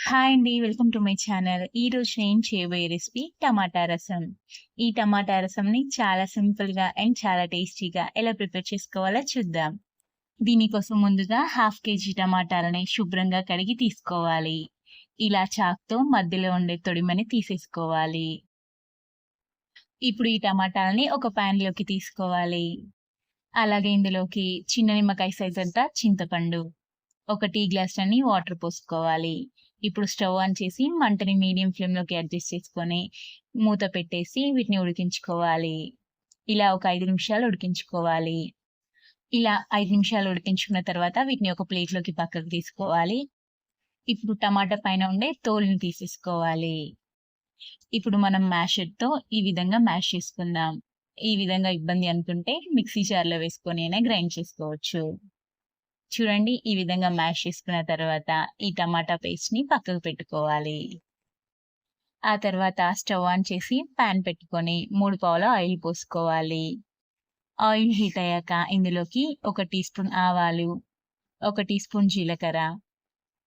Hi అండి. Welcome to my channel. ఈరోజు నేను చేయబోయే రెసిపీ టమాటా రసం. ఈ టమాటా రసంని చాలా సింపుల్‌గా అండ్ చాలా టేస్టీగా ఎలా ప్రిపేర్ చేసుకోవాలో చూద్దాం. దీనికోసం ముందుగా హాఫ్ కేజీ టమాటాలని శుభ్రంగా కడిగి తీసుకోవాలి. ఇలా చాక్‌తో మధ్యలో ఉండే తొడిమని తీసేసుకోవాలి. ఇప్పుడు ఈ టమాటాలని ఒక ప్యాన్‌లోకి తీసుకోవాలి. అలాగే ఇందులోకి చిన్న నిమ్మకాయ సైజ్ అంతా చింతపండు, ఒక టీ గ్లాస్ అని వాటర్ పోసుకోవాలి. ఇప్పుడు స్టవ్ ఆన్ చేసి మంటని మీడియం ఫ్లేమ్‌లోకి అడ్జస్ట్ చేసుకొని మూత పెట్టేసి వీటిని ఉడికించుకోవాలి. ఇలా ఒక ఐదు నిమిషాలు ఉడికించుకోవాలి. ఇలా ఐదు నిమిషాలు ఉడికించుకున్న తర్వాత వీటిని ఒక ప్లేట్‌లోకి పక్కకు తీసుకోవాలి. ఇప్పుడు టమాటా పైన ఉండే తోలుని తీసేసుకోవాలి. ఇప్పుడు మనం మ్యాషర్‌తో ఈ విధంగా మ్యాష్ చేసుకుందాం. ఈ విధంగా ఇబ్బంది అనుకుంటే మిక్సీ జార్‌లో వేసుకొని అయినా గ్రైండ్ చేసుకోవచ్చు. చూడండి ఈ విధంగా మ్యాష్ చేసుకున్న తర్వాత ఈ టమాటా పేస్ట్‌ని పక్కకు పెట్టుకోవాలి. ఆ తర్వాత స్టవ్ ఆన్ చేసి పాన్ పెట్టుకొని మూడు పావుల ఆయిల్ పోసుకోవాలి. ఆయిల్ హీట్ అయ్యాక ఇందులోకి ఒక టీ స్పూన్ ఆవాలు, ఒక టీ స్పూన్ జీలకర్ర,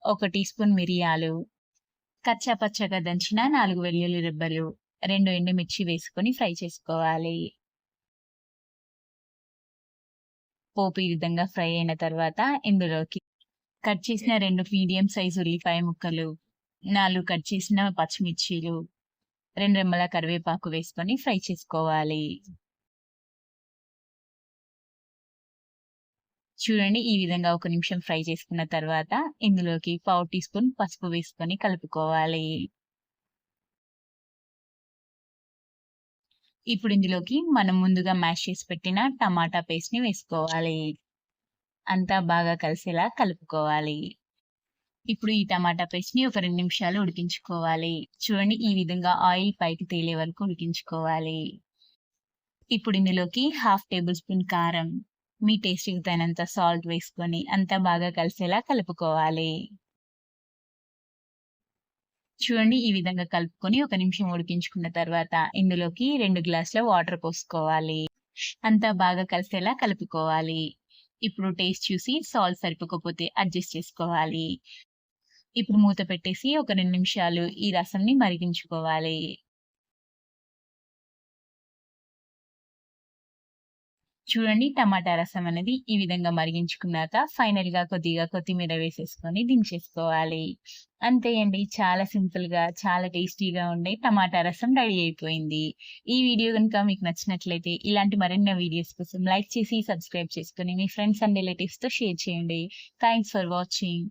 ఒక టీ స్పూన్ మిరియాలు, కచ్చా పచ్చగా దంచిన నాలుగు వెల్లుల్లి రెబ్బలు, రెండు ఎండుమిర్చి వేసుకొని ఫ్రై చేసుకోవాలి. పోపు ఈ విధంగా ఫ్రై అయిన తర్వాత ఇందులోకి కట్ చేసిన రెండు మీడియం సైజు ఉల్లిపాయ ముక్కలు, నాలుగు కట్ చేసిన పచ్చిమిర్చీలు, రెండు రెమ్మల కరివేపాకు వేసుకొని ఫ్రై చేసుకోవాలి. చూడండి ఈ విధంగా ఒక నిమిషం ఫ్రై చేసుకున్న తర్వాత ఇందులోకి పావు టీ స్పూన్ పసుపు వేసుకొని కలుపుకోవాలి. ఇప్పుడు ఇందులోకి మనం ముందుగా మ్యాష్ చేసి పెట్టిన టమాటా పేస్ట్‌ని వేసుకోవాలి. అంతా బాగా కలిసేలా కలుపుకోవాలి. ఇప్పుడు ఈ టమాటా పేస్ట్‌ని ఒక రెండు నిమిషాలు ఉడికించుకోవాలి. చూడండి ఈ విధంగా ఆయిల్ పైకి తేలే వరకు ఉడికించుకోవాలి. ఇప్పుడు ఇందులోకి హాఫ్ టేబుల్ స్పూన్ కారం, మీ టేస్ట్‌కి తగినంత సాల్ట్ వేసుకొని అంతా బాగా కలిసేలా కలుపుకోవాలి. చూడండి ఈ విధంగా కలుపుకొని ఒక నిమిషం ఉడికించుకున్న తర్వాత ఇందులోకి రెండు గ్లాసుల వాటర్ పోసుకోవాలి. అంతా బాగా కలిసేలా కలుపుకోవాలి. ఇప్పుడు టేస్ట్ చూసి సాల్ట్ సరిపోకపోతే అడ్జస్ట్ చేసుకోవాలి. ఇప్పుడు మూత పెట్టేసి ఒక రెండు నిమిషాలు ఈ రసంని మరిగించుకోవాలి. చూడండి టమాటా రసం అనేది ఈ విధంగా మరిగించుకున్నాక ఫైనల్గా కొద్దిగా కొత్తిమీర వేసేసుకొని దించేసుకోవాలి. అంతే అండి. చాలా సింపుల్‌గా, చాలా టేస్టీగా ఉండే టమాటా రసం రెడీ అయిపోయింది. ఈ వీడియో గనుక మీకు నచ్చినట్లయితే ఇలాంటి మరెన్నో వీడియోస్ కోసం లైక్ చేసి, సబ్స్క్రైబ్ చేసుకొని మీ ఫ్రెండ్స్ అండ్ రిలేటివ్స్తో షేర్ చేయండి. Thanks for watching.